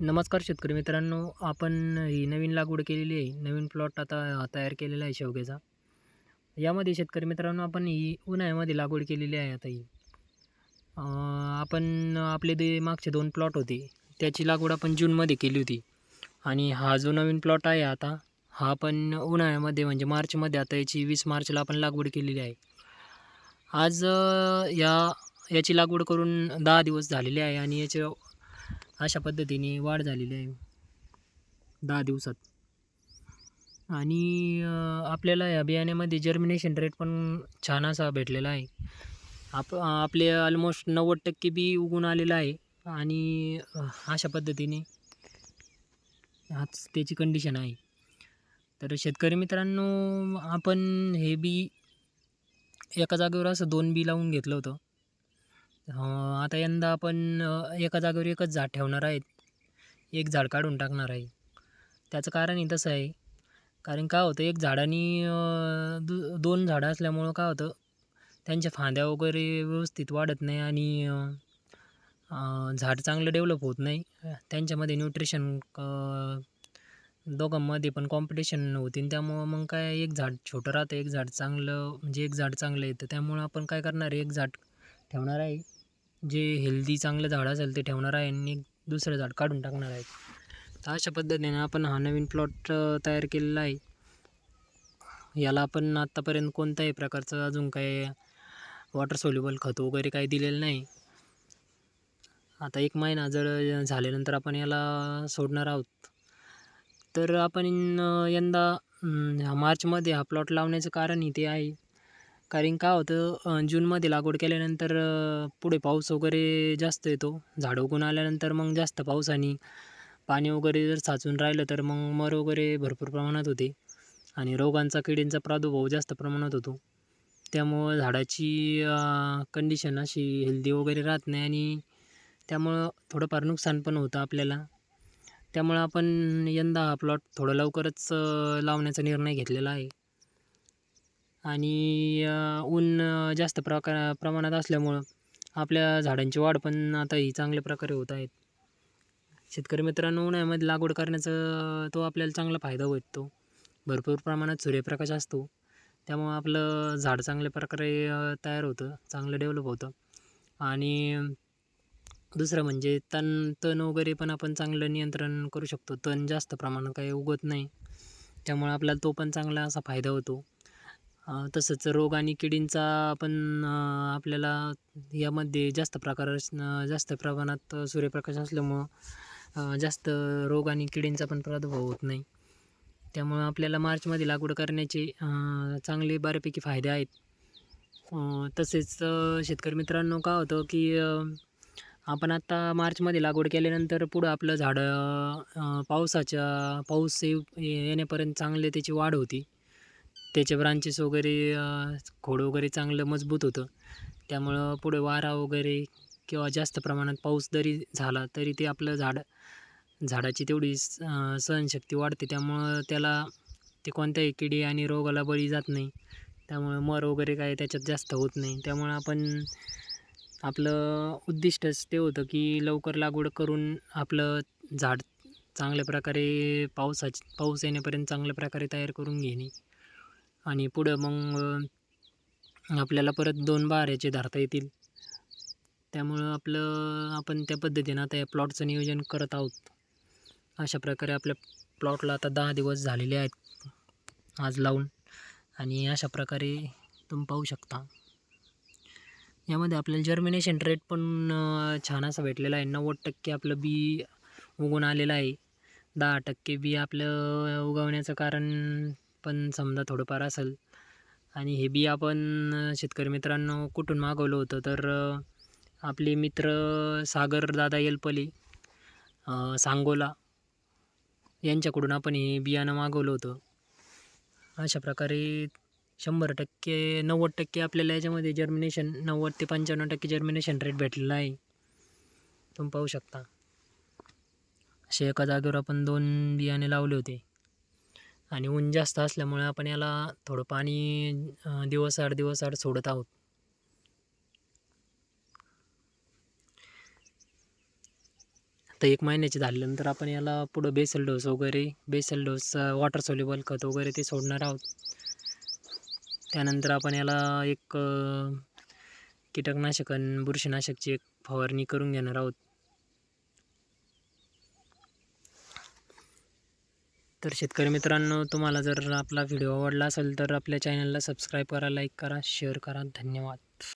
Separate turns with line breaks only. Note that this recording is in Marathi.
नमस्कार शेतकरी मित्रांनो आपण ही नवीन लागवड केलेली आहे. नवीन प्लॉट आता तयार केलेला आहे शेवग्याचा. यामध्ये शेतकरी मित्रांनो आपण ही उन्हाळ्यामध्ये लागवड केलेली आहे आता ही. आपण आपले ते मागचे दोन प्लॉट होते त्याची लागवड आपण जूनमध्ये केली होती. आणि हा जो नवीन प्लॉट आहे आता हा आपण उन्हाळ्यामध्ये म्हणजे मार्चमध्ये आता याची वीस मार्चला आपण लागवड केलेली आहे. आज या याची लागवड करून दहा दिवस झालेले आहे आणि याच्या अशा पद्धतीने वाढ झालेली आहे. दहा दिवसात. आणि आपल्याला या बियाण्यामध्ये जर्मिनेशन रेट पण छान असा भेटलेला आहे. आप आपले ऑलमोस्ट नव्वद टक्के बी उगून आलेलं आहे. आणि अशा पद्धतीने हाच त्याची कंडिशन आहे. तर शेतकरी मित्रांनो आपण हे बी एका जागेवर असं दोन बी लावून घेतलं होतं. आता यंदा आपण एका जागेवर एकच झाड ठेवणार आहेत. एक झाड काढून टाकणार आहे. त्याचं कारणही तसं आहे. कारण काय होतं एक झाडाने अं, दु दोन झाडं असल्यामुळं काय होतं त्यांच्या फांद्या वगैरे व्यवस्थित वाढत नाही आणि झाड चांगलं डेव्हलप होत नाही. त्यांच्यामध्ये न्यूट्रिशन दोघांमध्ये पण कॉम्पिटिशन होती. आणि त्यामुळं मग काय एक झाड छोटं राहतं एक झाड चांगलं म्हणजे एक झाड चांगलं येतं. त्यामुळं आपण काय करणार आहे एक झाड ठेवणार आहे. जे हेल्दी चांगलं झाड असेल ते ठेवणार आहे आणि एक दुसरं झाड काढून टाकणार आहे तर अशा पद्धतीने आपण हा नवीन प्लॉट तयार केलेला आहे. याला आपण आत्तापर्यंत कोणत्याही प्रकारचं अजून काय वॉटर सोल्युबल खत वगैरे काही दिलेलं नाही. आता एक महिना जर झाल्यानंतर आपण याला सोडणार आहोत. तर आपण यंदा मार्चमध्ये हा प्लॉट लावण्याचं कारणही ते आहे. कारण काय होतं जूनमध्ये लागवड केल्यानंतर पुढे पाऊस वगैरे जास्त येतो. झाड उगून आल्यानंतर मग जास्त पावसाने पाणी वगैरे जर साचून राहिलं तर मग मर वगैरे भरपूर प्रमाणात होते. आणि रोगांचा किडींचा प्रादुर्भाव जास्त प्रमाणात होतो. त्यामुळं झाडाची कंडिशन अशी हेल्दी वगैरे राहत नाही आणि त्यामुळं थोडंफार नुकसान पण होतं आपल्याला. त्यामुळं आपण यंदा हा प्लॉट थोडं लवकरच लावण्याचा निर्णय घेतलेला आहे. आणि ऊन जास्त प्रकार प्रमाणात असल्यामुळं आपल्या झाडांची वाढ पण आता ही चांगल्या प्रकारे होत आहेत शेतकरी मित्रांनो उन्हाळ्यामध्ये लागवड करण्याचा तो आपल्याला चांगला फायदा भेटतो. भरपूर प्रमाणात सूर्यप्रकाश असतो. त्यामुळं आपलं झाड चांगल्या प्रकारे तयार होतं चांगलं डेव्हलप होतं. आणि दुसरं म्हणजे तण तण वगैरे पण आपण चांगलं नियंत्रण करू शकतो. तण जास्त प्रमाणात काही उगत नाही. त्यामुळे आपल्याला तो पण चांगला असा फायदा होतो. तसंच रोग आणि किडींचा पण आपल्याला यामध्ये जास्त प्रकार जास्त प्रमाणात सूर्यप्रकाश असल्यामुळं जास्त रोग आणि किडींचा पण प्रादुर्भाव होत नाही. त्यामुळं आपल्याला मार्चमध्ये लागवड करण्याचे चांगले बऱ्यापैकी फायदे आहेत. तसेच शेतकरी मित्रांनो काय होतं की आपण आत्ता मार्चमध्ये लागवड केल्यानंतर पुढं आपलं झाडं पावसाच्या पाऊस येऊ येण्यापर्यंत चांगले त्याची वाढ होती. त्याचे ब्रांचेस वगैरे खोड वगैरे चांगलं मजबूत होतं. त्यामुळं पुढे वारा वगैरे किंवा जास्त प्रमाणात पाऊस जरी झाला तरी ते आपलं झाड झाडाची तेवढी स- सहनशक्ती वाढते. त्यामुळं त्याला ते कोणत्याही किडी आणि रोगाला बळी जात नाही. त्यामुळं मर वगैरे काय त्याच्यात जास्त होत नाही. त्यामुळं आपण आपलं उद्दिष्टच ते होतं की लवकर लागवड करून आपलं झाड चांगल्या प्रकारे पावसाची पाऊस येण्यापर्यंत चांगल्या प्रकारे तयार करून घेणे. आणि पुढं मग आपल्याला परत दोन बाऱ्याचे धरता येतील. त्यामुळं आपलं आपण त्या पद्धतीनं आता या प्लॉटचं नियोजन करत आहोत. अशा प्रकारे आपल्या प्लॉटला आता दहा दिवस झालेले आहेत आज लावून. आणि अशा प्रकारे तुम्ही पाहू शकता. यामध्ये आपल्याला जर्मिनेशन रेट पण छान असा भेटलेला आहे. नव्वद टक्के आपलं बी उगून आलेलं आहे. दहा टक्के बी आपलं उगवण्याचं कारण पण समजा थोडंफार असेल आणि हे बी आपण शेतकरी मित्रांनो कुठून मागवलं होतं तर आपले मित्र सागर दादा येलपले सांगोला यांच्याकडून आपण हे बियाणं मागवलं होतं. अशा प्रकारे शंभर टक्के नव्वद टक्के आपल्याला याच्यामध्ये जर्मिनेशन नव्वद ते पंच्याण्णव टक्के जर्मिनेशन रेट भेटलेला आहे. तुम्ही पाहू शकता. असे एका जागेवर आपण दोन बियाणे लावले होते. आणि ऊन जास्त असल्यामुळे आपण याला थोडं पाणी अं, दिवसाआड दिवसाआड सोडत आहोत. आता एक महिन्याचे झाल्यानंतर आपण याला पुढं बेसल डोस वगैरे बेसल डोस वॉटर सोल्युबल खत वगैरे ते सोडणार आहोत. त्यानंतर आपण याला एक कीटकनाशक आणि बुरशीनाशकची एक फवारणी करून घेणार आहोत. तर शेतकरी मित्रांनो तुम्हाला जर आपला व्हिडिओ आवडला असेल तर आपल्या चॅनलला सबस्क्राईब करा लाईक करा शेअर करा. धन्यवाद.